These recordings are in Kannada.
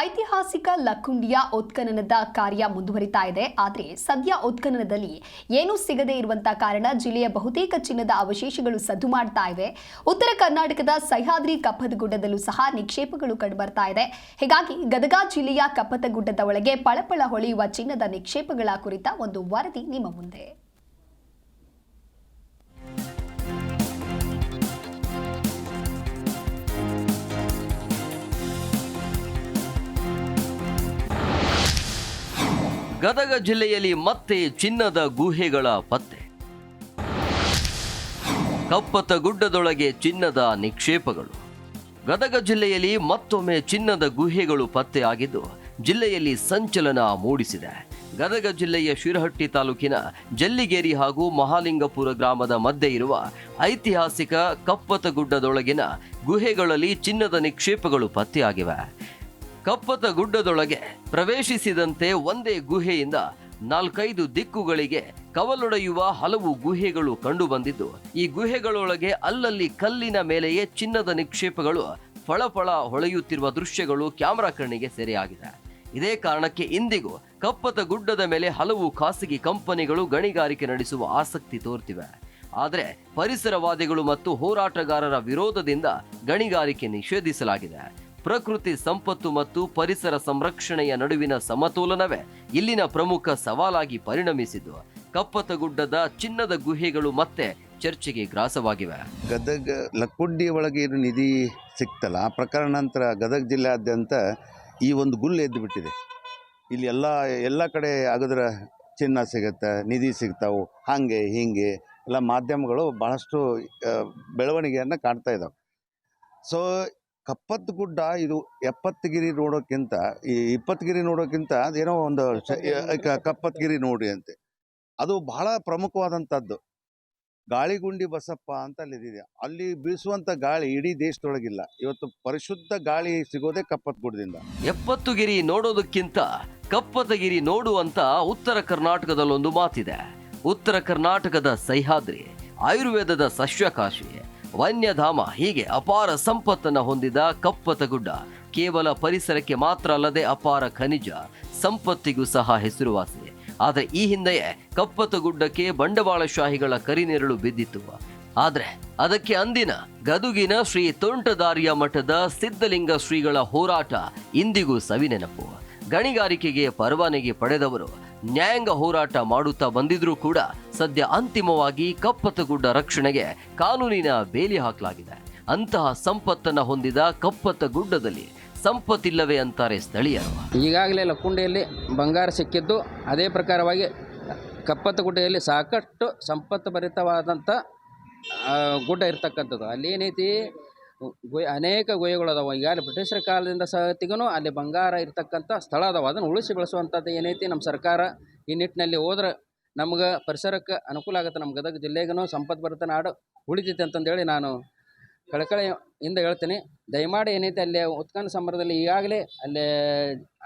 ಐತಿಹಾಸಿಕ ಲಕ್ಕುಂಡಿಯ ಉತ್ಖನನದ ಕಾರ್ಯ ಮುಂದುವರಿತಾ ಇದೆ. ಆದರೆ ಸದ್ಯ ಉತ್ಖನನದಲ್ಲಿ ಏನೂ ಸಿಗದೇ ಇರುವಂತ ಕಾರಣ ಜಿಲ್ಲೆಯ ಬಹುತೇಕ ಚಿನ್ನದ ಅವಶೇಷಗಳು ಸದ್ದು ಮಾಡ್ತಾ ಇವೆ ಉತ್ತರ ಕರ್ನಾಟಕದ ಸಹ್ಯಾದ್ರಿ ಕಪ್ಪತಗುಡ್ಡದಲ್ಲೂ ಸಹ ನಿಕ್ಷೇಪಗಳು ಕಂಡುಬರ್ತಾ ಇದೆ. ಹೀಗಾಗಿ ಗದಗ ಜಿಲ್ಲೆಯ ಕಪ್ಪತಗುಡ್ಡದ ಒಳಗೆ ಪಳಪಳ ಹೊಳೆಯುವ ಚಿನ್ನದ ನಿಕ್ಷೇಪಗಳ ಕುರಿತ ಒಂದು ವರದಿ ನಿಮ್ಮ ಮುಂದೆ. ಗದಗ ಜಿಲ್ಲೆಯಲ್ಲಿ ಮತ್ತೆ ಚಿನ್ನದ ಗುಹೆಗಳ ಪತ್ತೆ. ಕಪ್ಪತ್ತ ಗುಡ್ಡದೊಳಗೆ ಚಿನ್ನದ ನಿಕ್ಷೇಪಗಳು. ಗದಗ ಜಿಲ್ಲೆಯಲ್ಲಿ ಮತ್ತೊಮ್ಮೆ ಚಿನ್ನದ ಗುಹೆಗಳು ಪತ್ತೆಯಾಗಿದ್ದು ಜಿಲ್ಲೆಯಲ್ಲಿ ಸಂಚಲನ ಮೂಡಿಸಿದೆ. ಗದಗ ಜಿಲ್ಲೆಯ ಶಿರಹಟ್ಟಿ ತಾಲೂಕಿನ ಜಲ್ಲಿಗೇರಿ ಹಾಗೂ ಮಹಾಲಿಂಗಪುರ ಗ್ರಾಮದ ಮಧ್ಯೆ ಇರುವ ಐತಿಹಾಸಿಕ ಕಪ್ಪತಗುಡ್ಡದೊಳಗಿನ ಗುಹೆಗಳಲ್ಲಿ ಚಿನ್ನದ ನಿಕ್ಷೇಪಗಳು ಪತ್ತೆಯಾಗಿವೆ. ಕಪ್ಪತ ಗುಡ್ಡದೊಳಗೆ ಪ್ರವೇಶಿಸಿದಂತೆ ಒಂದೇ ಗುಹೆಯಿಂದ ನಾಲ್ಕೈದು ದಿಕ್ಕುಗಳಿಗೆ ಕವಲೊಡೆಯುವ ಹಲವು ಗುಹೆಗಳು ಕಂಡುಬಂದಿದ್ದು, ಈ ಗುಹೆಗಳೊಳಗೆ ಅಲ್ಲಲ್ಲಿ ಕಲ್ಲಿನ ಮೇಲೆಯೇ ಚಿನ್ನದ ನಿಕ್ಷೇಪಗಳು ಫಳಫಳ ಹೊಳೆಯುತ್ತಿರುವ ದೃಶ್ಯಗಳು ಕ್ಯಾಮೆರಾ ಕಣ್ಣಿಗೆ ಸೆರೆಯಾಗಿದೆ. ಇದೇ ಕಾರಣಕ್ಕೆ ಇಂದಿಗೂ ಕಪ್ಪತ ಗುಡ್ಡದ ಮೇಲೆ ಹಲವು ಖಾಸಗಿ ಕಂಪನಿಗಳು ಗಣಿಗಾರಿಕೆ ನಡೆಸುವ ಆಸಕ್ತಿ ತೋರ್ತಿವೆ. ಆದರೆ ಪರಿಸರವಾದಿಗಳು ಮತ್ತು ಹೋರಾಟಗಾರರ ವಿರೋಧದಿಂದ ಗಣಿಗಾರಿಕೆ ನಿಷೇಧಿಸಲಾಗಿದೆ. ಪ್ರಕೃತಿ ಸಂಪತ್ತು ಮತ್ತು ಪರಿಸರ ಸಂರಕ್ಷಣೆಯ ನಡುವಿನ ಸಮತೋಲನವೇ ಇಲ್ಲಿನ ಪ್ರಮುಖ ಸವಾಲಾಗಿ ಪರಿಣಮಿಸಿದ್ದು. ಕಪ್ಪತಗುಡ್ಡದ ಚಿನ್ನದ ಗುಹೆಗಳು ಮತ್ತೆ ಚರ್ಚೆಗೆ ಗ್ರಾಸವಾಗಿವೆ. ಗದಗ ಲಕ್ಕುಂಡಿ ಒಳಗೆ ಏನು ನಿಧಿ ಸಿಕ್ತಲ್ಲ, ಆ ಪ್ರಕರಣ ನಂತರ ಗದಗ ಜಿಲ್ಲೆಯಾದ್ಯಂತ ಈ ಒಂದು ಗುಲ್ಲು ಎದ್ದು ಬಿಟ್ಟಿದೆ. ಇಲ್ಲಿ ಎಲ್ಲ ಎಲ್ಲ ಕಡೆ ಅಗದ್ರ ಚಿನ್ನ ಸಿಗುತ್ತೆ, ನಿಧಿ ಸಿಗ್ತಾವೆ, ಹಾಗೆ, ಹೀಗೆ ಎಲ್ಲ ಮಾಧ್ಯಮಗಳು ಬಹಳಷ್ಟು ಬೆಳವಣಿಗೆಯನ್ನು ಕಾಣ್ತಾ ಇದ್ದಾವೆ ಸೊ ಕಪ್ಪತ್ತು ಗುಡ್ಡ ಇದು ಎಪ್ಪತ್ತಗಿರಿ ನೋಡೋಕ್ಕಿಂತ ಈ ಇಪ್ಪತ್ತಗಿರಿ ನೋಡೋಕ್ಕಿಂತ ಅದೇನೋ ಒಂದು ಕಪ್ಪತ್ಗಿರಿ ಕಪ್ಪತ್ತಗಿರಿ ನೋಡಿ ಅಂತೆ. ಅದು ಬಹಳ ಪ್ರಮುಖವಾದಂಥದ್ದು. ಗಾಳಿಗುಂಡಿ ಬಸಪ್ಪ ಅಂತ ಅಲ್ಲಿದೆ ಅಲ್ಲಿ ಬೀಸುವಂಥ ಗಾಳಿ ಇಡೀ ದೇಶದೊಳಗಿಲ್ಲ. ಇವತ್ತು ಪರಿಶುದ್ಧ ಗಾಳಿ ಸಿಗೋದೇ ಕಪ್ಪತ್ ಗುಡ್ಡದಿಂದ ಎಪ್ಪತ್ತುಗಿರಿ ನೋಡೋದಕ್ಕಿಂತ ಕಪ್ಪತಗಿರಿ ನೋಡು ಅಂತ ಉತ್ತರ ಕರ್ನಾಟಕದಲ್ಲೊಂದು ಮಾತಿದೆ. ಉತ್ತರ ಕರ್ನಾಟಕದ ಸಹ್ಯಾದ್ರಿ ಆಯುರ್ವೇದದ ಸಸ್ಯಕಾಶಿ ವನ್ಯಧಾಮ ಹೀಗೆ ಅಪಾರ ಸಂಪತ್ತನ್ನ ಹೊಂದಿದ ಕಪ್ಪತಗುಡ್ಡ ಕೇವಲ ಪರಿಸರಕ್ಕೆ ಮಾತ್ರ ಅಲ್ಲದೆ ಅಪಾರ ಖನಿಜ ಸಂಪತ್ತಿಗೂ ಸಹ ಹೆಸರುವಾಸಿ ಆದರೆ ಈ ಹಿಂದೆಯೇ ಕಪ್ಪತಗುಡ್ಡಕ್ಕೆ ಬಂಡವಾಳಶಾಹಿಗಳ ಕರಿನೆರಳು ಬಿದ್ದಿತ್ತು. ಆದರೆ ಅದಕ್ಕೆ ಅಂದಿನ ಗದುಗಿನ ಶ್ರೀ ತೋಂಟದಾರಿಯ ಮಠದ ಸಿದ್ಧಲಿಂಗ ಶ್ರೀಗಳ ಹೋರಾಟ ಇಂದಿಗೂ ಸವಿನೆನಪು ಗಣಿಗಾರಿಕೆಗೆ ಪರವಾನಗಿ ಪಡೆದವರು ನ್ಯಾಯಾಂಗ ಹೋರಾಟ ಮಾಡುತ್ತಾ ಬಂದಿದ್ರೂ ಕೂಡ ಸದ್ಯ ಅಂತಿಮವಾಗಿ ಕಪ್ಪತ್ತಗುಡ್ಡ ರಕ್ಷಣೆಗೆ ಕಾನೂನಿನ ಬೇಲಿ ಹಾಕಲಾಗಿದೆ. ಅಂತಹ ಸಂಪತ್ತನ್ನ ಹೊಂದಿದ ಕಪ್ಪತ್ತ ಗುಡ್ಡದಲ್ಲಿ ಸಂಪತ್ತಿಲ್ಲವೇ ಅಂತಾರೆ ಸ್ಥಳೀಯರು. ಈಗಾಗಲೇ ಲಕ್ಕುಂಡಿಯಲ್ಲಿ ಬಂಗಾರ ಸಿಕ್ಕಿದ್ದು ಅದೇ ಪ್ರಕಾರವಾಗಿ ಕಪ್ಪತ್ತಗುಡ್ಡೆಯಲ್ಲಿ ಸಾಕಷ್ಟು ಸಂಪತ್ತು ಭರಿತವಾದಂಥ ಗುಡ್ಡ ಇರ್ತಕ್ಕಂಥದ್ದು. ಅಲ್ಲಿ ಏನೈತಿ ಗುಹೆ, ಅನೇಕ ಗುಹೆಗಳು ಅದಾವ. ಈಗಾಗಲೇ ಬ್ರಿಟಿಷರ ಕಾಲದಿಂದ ಸಹತಿಗೂ ಅಲ್ಲಿ ಬಂಗಾರ ಇರ್ತಕ್ಕಂಥ ಸ್ಥಳ ಅದಾವ. ಅದನ್ನು ಉಳಿಸಿ ಬೆಳೆಸುವಂಥದ್ದು ಏನೈತಿ ನಮ್ಮ ಸರ್ಕಾರ ಈ ನಿಟ್ಟಿನಲ್ಲಿ ಹೋದ್ರೆ ನಮ್ಗೆ ಪರಿಸರಕ್ಕೆ ಅನುಕೂಲ ಆಗುತ್ತೆ ನಮ್ಮ ಗದಗ ಜಿಲ್ಲೆಗೂ ಸಂಪತ್ತು ಬರುತ್ತೆ ನಾಡು ಉಳಿತೈತೆ ಅಂತಂದೇಳಿ ನಾನು ಕಳಕಳಿಯಿಂದ ಹೇಳ್ತೀನಿ. ದಯಮಾಡಿ ಏನೈತೆ ಅಲ್ಲಿ ಉತ್ಕನ ಸಂಬರದಲ್ಲಿ ಈಗಾಗಲೇ ಅಲ್ಲೇ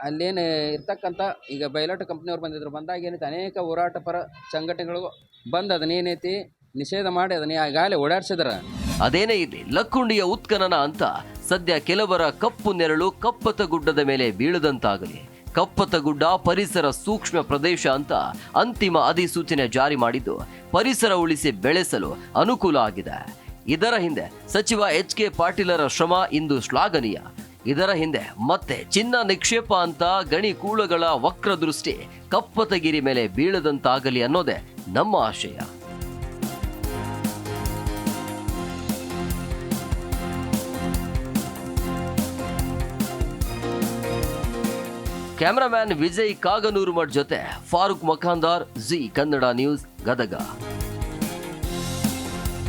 ಅಲ್ಲೇನು ಇರ್ತಕ್ಕಂಥ ಈಗ ಬಯಲಾಟ ಕಂಪ್ನಿಯವ್ರು ಬಂದಿದ್ರು, ಬಂದಾಗ ಏನೈತೆ ಅನೇಕ ಹೋರಾಟ ಪರ ಸಂಘಟನೆಗಳು ಬಂದು ಅದನ್ನೇನೈತಿ ನಿಷೇಧ ಮಾಡಿ ಅದನ್ನ ಈಗಾಗಲೇ ಓಡಾಡ್ಸಿದ್ರ. ಅದೇನೇ ಇರಲಿ, ಲಕ್ಕುಂಡಿಯ ಉತ್ಖನನ ಅಂತ ಸದ್ಯ ಕೆಲವರ ಕಪ್ಪು ನೆರಳು ಕಪ್ಪತ ಗುಡ್ಡದ ಮೇಲೆ ಬೀಳದಂತಾಗಲಿ. ಕಪ್ಪತ ಗುಡ್ಡ, ಪರಿಸರ ಸೂಕ್ಷ್ಮ ಪ್ರದೇಶ ಅಂತ ಅಂತಿಮ ಅಧಿಸೂಚನೆ ಜಾರಿ ಮಾಡಿದ್ದು, ಪರಿಸರ ಉಳಿಸಿ ಬೆಳೆಸಲು ಅನುಕೂಲ ಆಗಿದೆ. ಇದರ ಹಿಂದೆ ಸಚಿವ ಎಚ್ ಕೆ ಪಾಟೀಲರ ಶ್ರಮ ಇಂದು ಶ್ಲಾಘನೀಯ. ಇದರ ಹಿಂದೆ ಮತ್ತೆ ಚಿನ್ನ ನಿಕ್ಷೇಪ ಅಂತ ಗಣಿ ಕೂಳಗಳ ವಕ್ರದೃಷ್ಟಿ ಕಪ್ಪತಗಿರಿ ಮೇಲೆ ಬೀಳದಂತಾಗಲಿ ಅನ್ನೋದೇ ನಮ್ಮ ಆಶಯ. ಕ್ಯಾಮರಾಮ್ಯಾನ್ ವಿಜಯ್ ಕಾಗನೂರು ಮಠ್ ಜೊತೆ ಫಾರೂಕ್ ಮಖಾಂದಾರ್ ಜಿ ಕನ್ನಡ ನ್ಯೂಸ್ ಗದಗ.